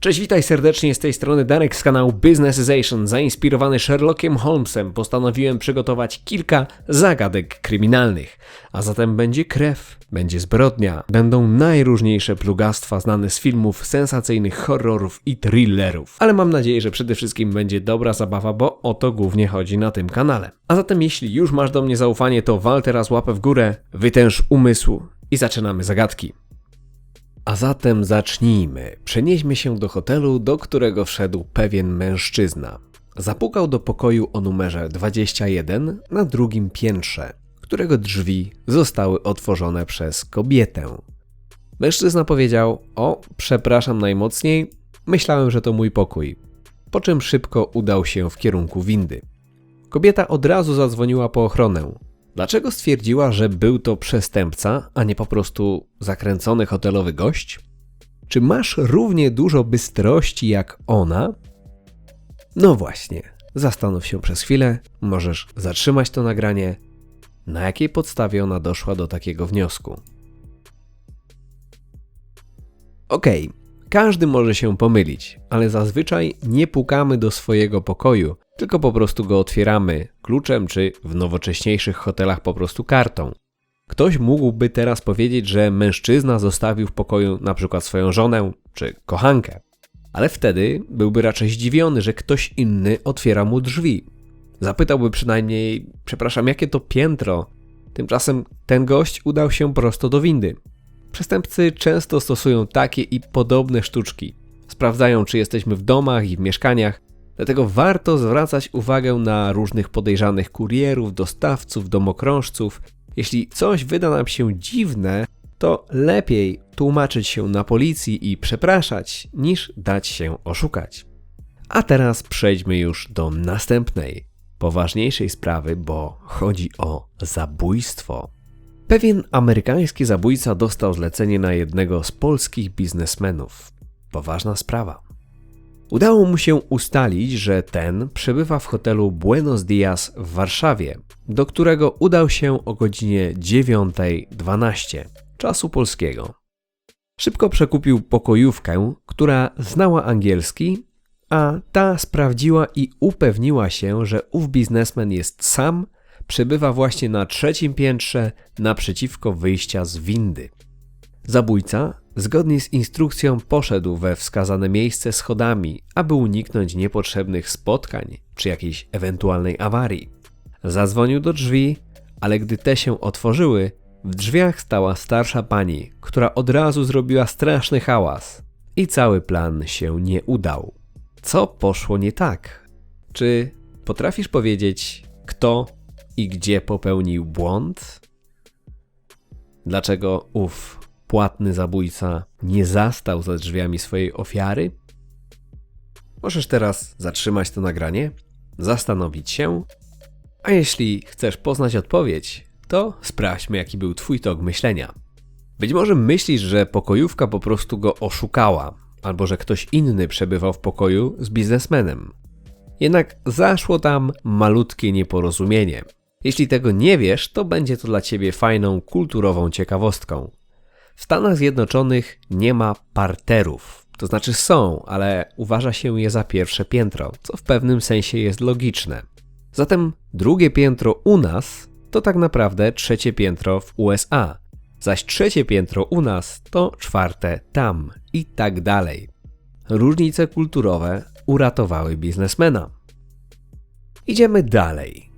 Cześć, witaj serdecznie z tej strony Darek z kanału Businessization. Zainspirowany Sherlockiem Holmesem postanowiłem przygotować kilka zagadek kryminalnych. A zatem będzie krew, będzie zbrodnia, będą najróżniejsze plugastwa znane z filmów, sensacyjnych horrorów i thrillerów. Ale mam nadzieję, że przede wszystkim będzie dobra zabawa, bo o to głównie chodzi na tym kanale. A zatem jeśli już masz do mnie zaufanie, to wal teraz łapę w górę, wytęż umysł i zaczynamy zagadki. A zatem zacznijmy. Przenieśmy się do hotelu, do którego wszedł pewien mężczyzna. Zapukał do pokoju o numerze 21 na drugim piętrze, którego drzwi zostały otworzone przez kobietę. Mężczyzna powiedział: O, przepraszam najmocniej, myślałem, że to mój pokój. Po czym szybko udał się w kierunku windy. Kobieta od razu zadzwoniła po ochronę. Dlaczego stwierdziła, że był to przestępca, a nie po prostu zakręcony hotelowy gość? Czy masz równie dużo bystrości jak ona? No właśnie, zastanów się przez chwilę, możesz zatrzymać to nagranie. Na jakiej podstawie ona doszła do takiego wniosku? Okej, każdy może się pomylić, ale zazwyczaj nie pukamy do swojego pokoju, tylko po prostu go otwieramy kluczem, czy w nowocześniejszych hotelach po prostu kartą. Ktoś mógłby teraz powiedzieć, że mężczyzna zostawił w pokoju na przykład swoją żonę czy kochankę, ale wtedy byłby raczej zdziwiony, że ktoś inny otwiera mu drzwi. Zapytałby przynajmniej, przepraszam, jakie to piętro. Tymczasem ten gość udał się prosto do windy. Przestępcy często stosują takie i podobne sztuczki. Sprawdzają, czy jesteśmy w domach i w mieszkaniach, dlatego warto zwracać uwagę na różnych podejrzanych kurierów, dostawców, domokrążców. Jeśli coś wyda nam się dziwne, to lepiej tłumaczyć się na policji i przepraszać, niż dać się oszukać. A teraz przejdźmy już do następnej, poważniejszej sprawy, bo chodzi o zabójstwo. Pewien amerykański zabójca dostał zlecenie na jednego z polskich biznesmenów. Poważna sprawa. Udało mu się ustalić, że ten przebywa w hotelu Buenos Dias w Warszawie, do którego udał się o godzinie 9.12 czasu polskiego. Szybko przekupił pokojówkę, która znała angielski, a ta sprawdziła i upewniła się, że ów biznesmen jest sam przebywa właśnie na trzecim piętrze naprzeciwko wyjścia z windy. Zabójca, zgodnie z instrukcją, poszedł we wskazane miejsce schodami, aby uniknąć niepotrzebnych spotkań czy jakiejś ewentualnej awarii. Zadzwonił do drzwi, ale gdy te się otworzyły, w drzwiach stała starsza pani, która od razu zrobiła straszny hałas i cały plan się nie udał. Co poszło nie tak? Czy potrafisz powiedzieć, kto i gdzie popełnił błąd? Dlaczego ów płatny zabójca nie zastał za drzwiami swojej ofiary? Możesz teraz zatrzymać to nagranie, zastanowić się, a jeśli chcesz poznać odpowiedź, to sprawdźmy, jaki był Twój tok myślenia. Być może myślisz, że pokojówka po prostu go oszukała, albo że ktoś inny przebywał w pokoju z biznesmenem. Jednak zaszło tam malutkie nieporozumienie. Jeśli tego nie wiesz, to będzie to dla ciebie fajną kulturową ciekawostką. W Stanach Zjednoczonych nie ma parterów. To znaczy są, ale uważa się je za pierwsze piętro, co w pewnym sensie jest logiczne. Zatem drugie piętro u nas to tak naprawdę trzecie piętro w USA, zaś trzecie piętro u nas to czwarte tam i tak dalej. Różnice kulturowe uratowały biznesmena. Idziemy dalej.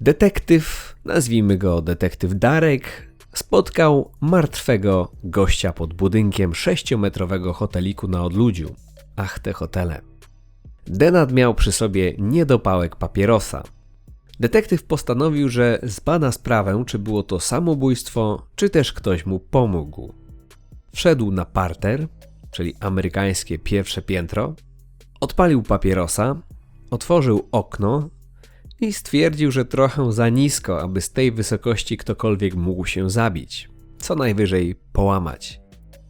Detektyw, nazwijmy go detektyw Darek, spotkał martwego gościa pod budynkiem sześciometrowego hoteliku na odludziu. Ach, te hotele. Denat miał przy sobie niedopałek papierosa. Detektyw postanowił, że zbada sprawę, czy było to samobójstwo, czy też ktoś mu pomógł. Wszedł na parter, czyli amerykańskie pierwsze piętro, odpalił papierosa, otworzył okno i stwierdził, że trochę za nisko, aby z tej wysokości ktokolwiek mógł się zabić, co najwyżej połamać.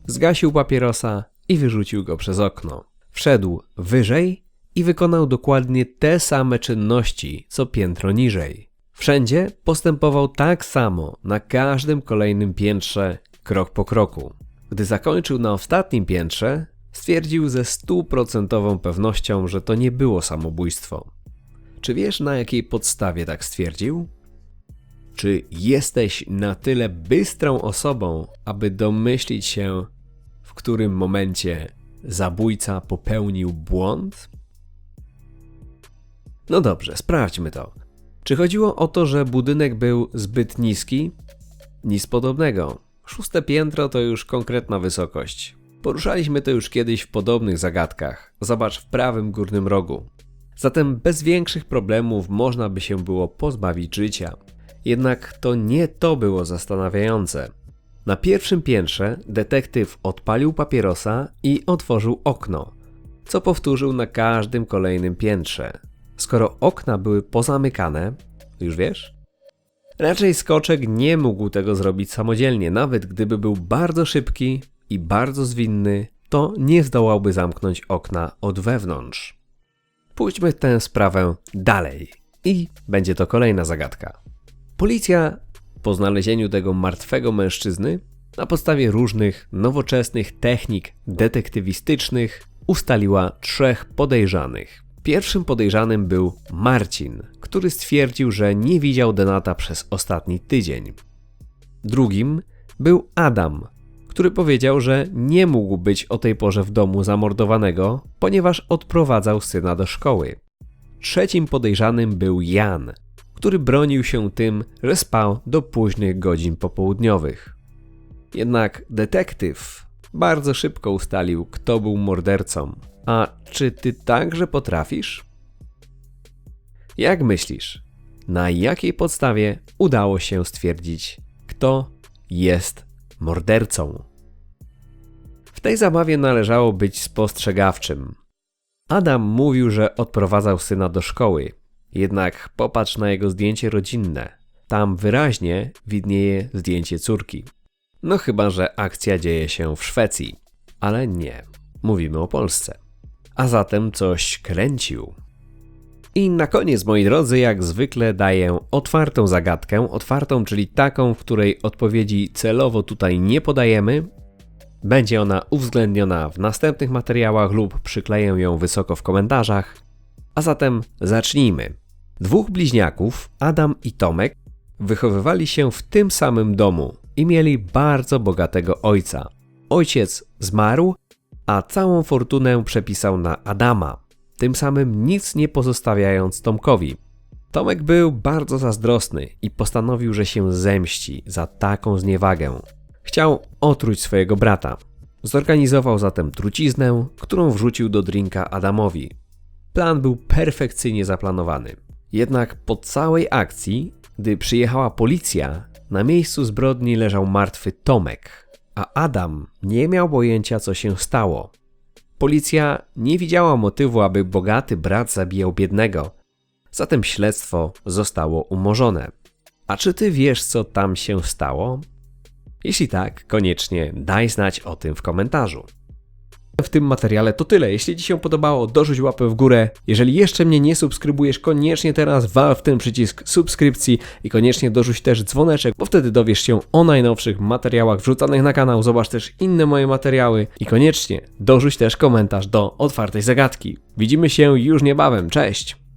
Zgasił papierosa i wyrzucił go przez okno. Wszedł wyżej i wykonał dokładnie te same czynności, co piętro niżej. Wszędzie postępował tak samo, na każdym kolejnym piętrze, krok po kroku. Gdy zakończył na ostatnim piętrze, Stwierdził ze stuprocentową pewnością, że to nie było samobójstwo. Czy wiesz na jakiej podstawie tak stwierdził? Czy jesteś na tyle bystrą osobą, aby domyślić się, w którym momencie zabójca popełnił błąd? No dobrze, sprawdźmy to. Czy chodziło o to, że budynek był zbyt niski? Nic podobnego. Szóste piętro to już konkretna wysokość. Poruszaliśmy to już kiedyś w podobnych zagadkach. Zobacz w prawym górnym rogu. Zatem bez większych problemów można by się było pozbawić życia. Jednak to nie to było zastanawiające. Na pierwszym piętrze detektyw odpalił papierosa i otworzył okno, co powtórzył na każdym kolejnym piętrze. Skoro okna były pozamykane, już wiesz? Raczej skoczek nie mógł tego zrobić samodzielnie, nawet gdyby był bardzo szybki i bardzo zwinny, to nie zdołałby zamknąć okna od wewnątrz. Pójdźmy tę sprawę dalej i będzie to kolejna zagadka. Policja po znalezieniu tego martwego mężczyzny na podstawie różnych nowoczesnych technik detektywistycznych ustaliła trzech podejrzanych. Pierwszym podejrzanym był Marcin, który stwierdził, że nie widział Denata przez ostatni tydzień. Drugim był Adam, który powiedział, że nie mógł być o tej porze w domu zamordowanego, ponieważ odprowadzał syna do szkoły. Trzecim podejrzanym był Jan, który bronił się tym, że spał do późnych godzin popołudniowych. Jednak detektyw bardzo szybko ustalił, kto był mordercą. A czy ty także potrafisz? Jak myślisz, na jakiej podstawie udało się stwierdzić, kto jest mordercą? W tej zabawie należało być spostrzegawczym. Adam mówił, że odprowadzał syna do szkoły, jednak popatrz na jego zdjęcie rodzinne. Tam wyraźnie widnieje zdjęcie córki. No chyba, że akcja dzieje się w Szwecji. Ale nie, mówimy o Polsce. A zatem coś kręcił. I na koniec, moi drodzy, jak zwykle daję otwartą zagadkę. Otwartą, czyli taką, w której odpowiedzi celowo tutaj nie podajemy. Będzie ona uwzględniona w następnych materiałach lub przykleję ją wysoko w komentarzach. A zatem zacznijmy. Dwóch bliźniaków, Adam i Tomek, wychowywali się w tym samym domu i mieli bardzo bogatego ojca. Ojciec zmarł, a całą fortunę przepisał na Adama, tym samym nic nie pozostawiając Tomkowi. Tomek był bardzo zazdrosny i postanowił, że się zemści za taką zniewagę. Chciał otruć swojego brata. Zorganizował zatem truciznę, którą wrzucił do drinka Adamowi. Plan był perfekcyjnie zaplanowany. Jednak po całej akcji, gdy przyjechała policja, na miejscu zbrodni leżał martwy Tomek, a Adam nie miał pojęcia, co się stało. Policja nie widziała motywu, aby bogaty brat zabijał biednego, zatem śledztwo zostało umorzone. A czy ty wiesz, co tam się stało? Jeśli tak, koniecznie daj znać o tym w komentarzu w tym materiale to tyle. Jeśli Ci się podobało, dorzuć łapę w górę. Jeżeli jeszcze mnie nie subskrybujesz, koniecznie teraz wal w ten przycisk subskrypcji i koniecznie dorzuć też dzwoneczek, bo wtedy dowiesz się o najnowszych materiałach wrzucanych na kanał. Zobacz też inne moje materiały i koniecznie dorzuć też komentarz do otwartej zagadki. Widzimy się już niebawem. Cześć!